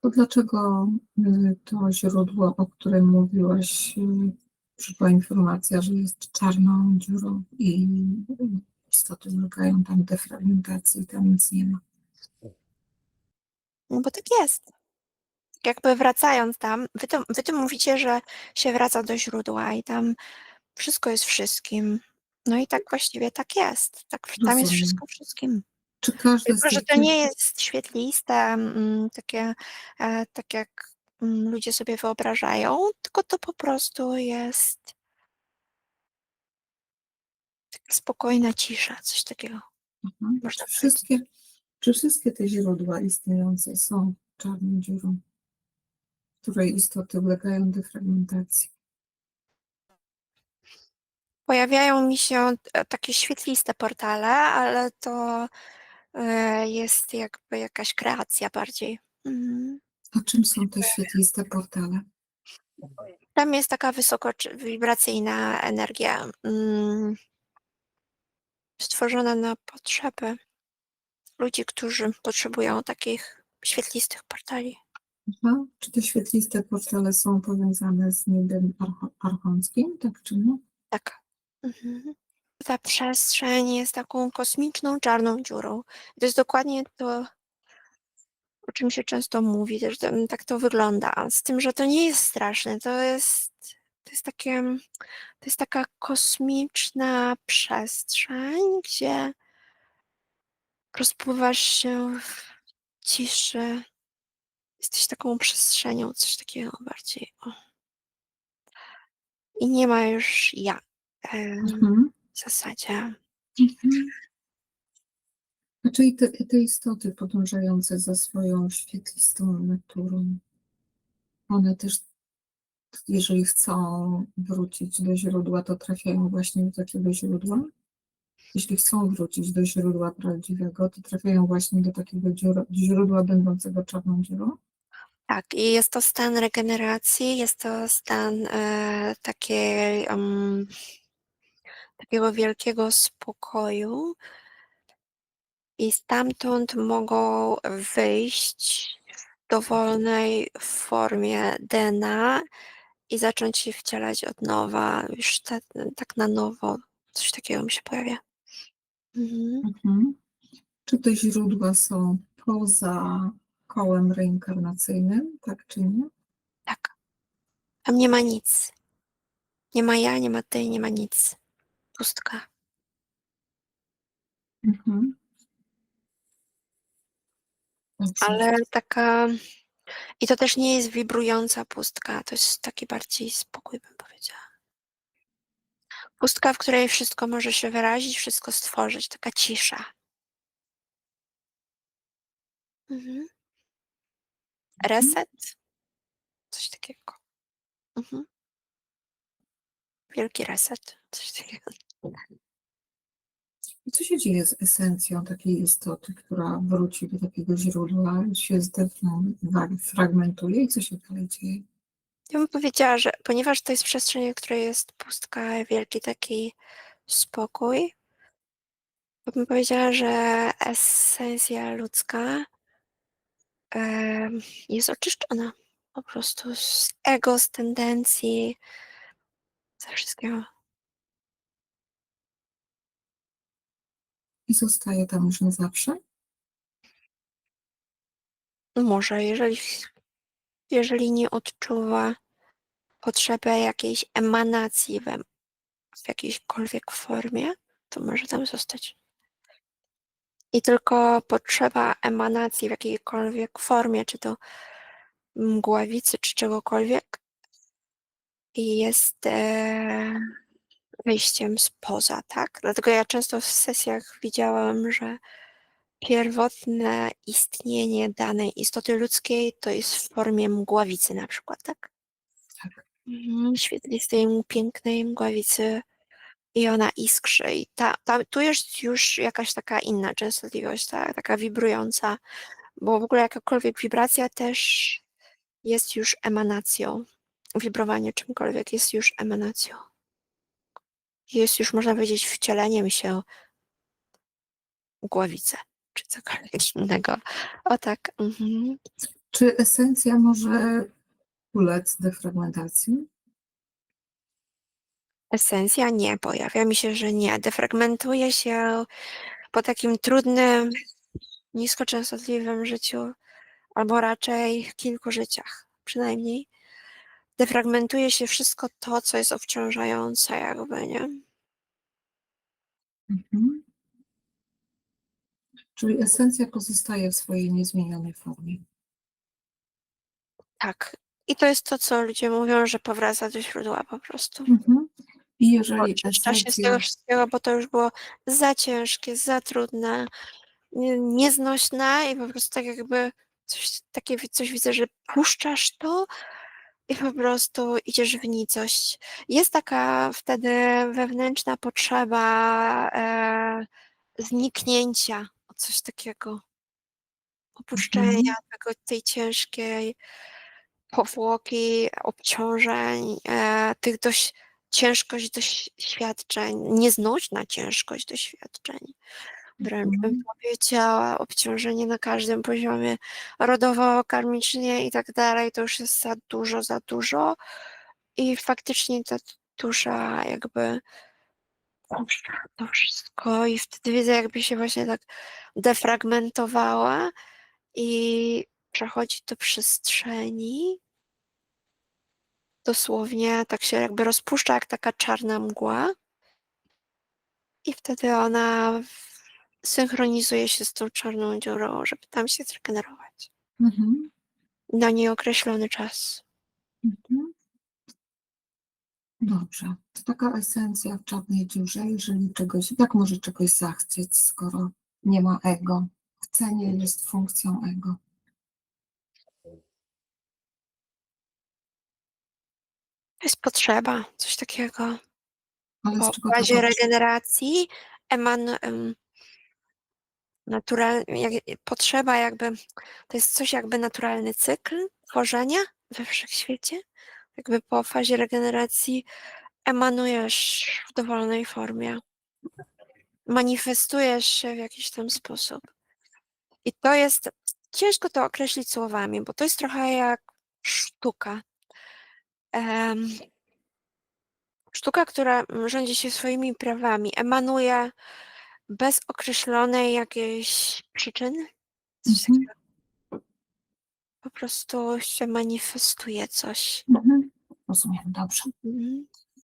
To dlaczego y, to źródło, o którym mówiłaś, y, przyszła informacja, że jest czarną dziurą i istoty ulegają tam defragmentacji, tam nic nie ma. No bo tak jest. Jakby wracając tam, wy to, wy mówicie, że się wraca do źródła i tam wszystko jest wszystkim. No i tak właściwie tak jest. Tak, tam jest wszystko wszystkim. Czy każdy z Tylko, że to nie jest świetliste, mm, takie, e, tak jak mm, ludzie sobie wyobrażają, tylko to po prostu jest taka spokojna cisza, coś takiego. Mhm. można Czy wszystkie, czy wszystkie te źródła istniejące są czarną dziurą, której istoty ulegają defragmentacji? Pojawiają mi się e, takie świetliste portale, ale to jest jakby jakaś kreacja bardziej. Mhm. A czym są te świetliste portale? Tam jest taka wysoko wibracyjna energia mm, stworzona na potrzeby ludzi, którzy potrzebują takich świetlistych portali. Aha. Czy te świetliste portale są powiązane z niebem archo- tak czy nie? Tak. Mhm. Ta przestrzeń jest taką kosmiczną czarną dziurą. To jest dokładnie to, o czym się często mówi, też tam- tak to wygląda. Z tym, że to nie jest straszne, to jest, to jest takie, to jest taka kosmiczna przestrzeń, gdzie rozpływasz się w ciszy. Jesteś taką przestrzenią, coś takiego bardziej. O. I nie ma już ja. Mhm. W zasadzie. Mhm. Czyli te, te istoty podążające za swoją świetlistą naturą, one też, jeżeli chcą wrócić do źródła, to trafiają właśnie do takiego źródła? Jeśli chcą wrócić do źródła prawdziwego, to trafiają właśnie do takiego źródła będącego czarną dziurą? Tak, i jest to stan regeneracji, jest to stan e, takiej, takiego wielkiego spokoju i stamtąd mogą wyjść w dowolnej formie DNA i zacząć się wcielać od nowa, już te, tak na nowo, coś takiego mi się pojawia. Mhm. Mhm. Czy te źródła są poza kołem reinkarnacyjnym, tak czy nie? Tak. Tam nie ma nic. Nie ma ja, nie ma ty, nie ma nic. Pustka. Mhm. Ale taka. I to też nie jest wibrująca pustka, to jest taki bardziej spokój, bym powiedziała. Pustka, w której wszystko może się wyrazić, wszystko stworzyć, taka cisza. Mhm. Reset? Coś takiego. Mhm. Wielki reset, coś takiego. I co się dzieje z esencją takiej istoty, która wróci do takiego źródła, się zdefragmentuje i co się dalej dzieje? Ja bym powiedziała, że ponieważ to jest przestrzeń, w której jest pustka, wielki taki spokój, to bym powiedziała, że esencja ludzka jest oczyszczona po prostu z ego, z tendencji, ze wszystkiego. I zostaje tam już na zawsze? No Może, jeżeli, jeżeli nie odczuwa potrzeby jakiejś emanacji we, w jakiejśkolwiek formie, to może tam zostać. I tylko potrzeba emanacji w jakiejkolwiek formie, czy to mgławicy, czy czegokolwiek, jest e, wyjściem spoza, tak? Dlatego ja często w sesjach widziałam, że pierwotne istnienie danej istoty ludzkiej to jest w formie mgławicy na przykład, tak? Tak. Mhm, Świetlistej, pięknej mgławicy i ona iskrzy i ta, ta, tu jest już jakaś taka inna częstotliwość, ta, taka wibrująca, bo w ogóle jakakolwiek wibracja też jest już emanacją. Wibrowanie czymkolwiek jest już emanacją. Jest już, można powiedzieć, wcieleniem się w głowicę, czy cokolwiek innego. O tak. Mhm. Czy esencja może ulec defragmentacji? Esencja nie, pojawia mi się, że nie. Defragmentuje się po takim trudnym, niskoczęstotliwym życiu, albo raczej kilku życiach przynajmniej. Defragmentuje się wszystko to, co jest obciążające, jakby, nie? Mhm. Czyli esencja pozostaje w swojej niezmienionej formie. Tak. I to jest to, co ludzie mówią, że powraca do źródła po prostu. Mhm. I jeżeli Oczyszcza się z esencja, tego wszystkiego, bo to już było za ciężkie, za trudne, nie- nieznośne i po prostu tak jakby coś, takie, coś widzę, że puszczasz to i po prostu idziesz w nicość. Jest taka wtedy wewnętrzna potrzeba e, zniknięcia, coś takiego, opuszczenia tego, tej ciężkiej powłoki, obciążeń, e, tych dość ciężkość doświadczeń, nieznośna ciężkość doświadczeń. Wręcz bym Mhm. powiedziała, obciążenie na każdym poziomie, rodowo, karmicznie i tak dalej, to już jest za dużo, za dużo. I faktycznie ta dusza jakby to wszystko i wtedy widzę, jakby się właśnie tak defragmentowała i przechodzi do przestrzeni. Dosłownie tak się jakby rozpuszcza jak taka czarna mgła. I wtedy ona synchronizuje się z tą czarną dziurą, żeby tam się zregenerować. Mhm. Na nieokreślony czas. Mhm. Dobrze. To taka esencja w czarnej dziurze, jeżeli czegoś, jak może czegoś zachcieć, skoro nie ma ego? Chcenie jest funkcją ego. Jest potrzeba, coś takiego. Ale Po fazie regeneracji eman, em, natural, jak, potrzeba jakby, to jest coś jakby naturalny cykl tworzenia we wszechświecie. Jakby po fazie regeneracji emanujesz w dowolnej formie. Manifestujesz się w jakiś tam sposób. I to jest, ciężko to określić słowami, bo to jest trochę jak sztuka. Em, sztuka, która rządzi się swoimi prawami, emanuje bez określonej jakiejś przyczyny. Coś Mhm. takiego. Po prostu się manifestuje coś. Mhm. Rozumiem, dobrze. Mhm.